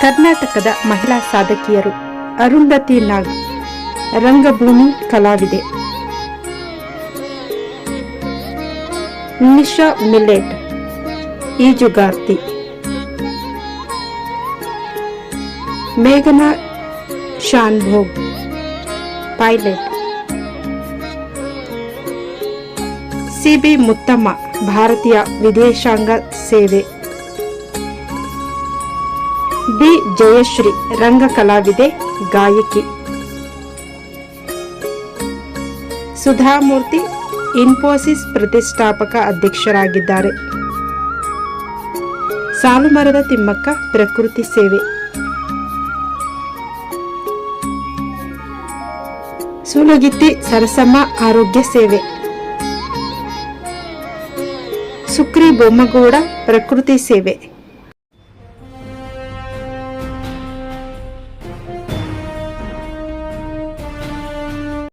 ಕರ್ನಾಟಕದ ಮಹಿಳಾ ಸಾಧಕಿಯರು. ಅರುಂಧತಿ ನಾಗ್, ರಂಗಭೂಮಿ ಕಲಾವಿದೆ. ನಿಶಾ ಮಿಲೆಟ್ ಈಜುಗಾರ್ತಿ. ಮೇಘನಾ Shanbhog, pilot. C B Muthamma, ಭಾರತೀಯ ವಿದೇಶಾಂಗ ಸೇವೆ. ಬಿ ಜಯಶ್ರೀ, ರಂಗ ಕಲಾವಿದೆ, ಗಾಯಕಿ. ಸುಧಾಮೂರ್ತಿ, ಇನ್ಫೋಸಿಸ್ ಪ್ರತಿಷ್ಠಾಪಕ ಅಧ್ಯಕ್ಷರಾಗಿದ್ದಾರೆ. ಸಾಲುಮರದ ತಿಮ್ಮಕ್ಕ, ಪ್ರಕೃತಿ ಸೇವೆ. ಸೂಲಗಿತ್ತಿ, ಸರಸಮ್ಮ ಆರೋಗ್ಯ ಸೇವೆ. ಸುಕ್ರಿ ಬೊಮ್ಮಗೌಡ, ಪ್ರಕೃತಿ ಸೇವೆ.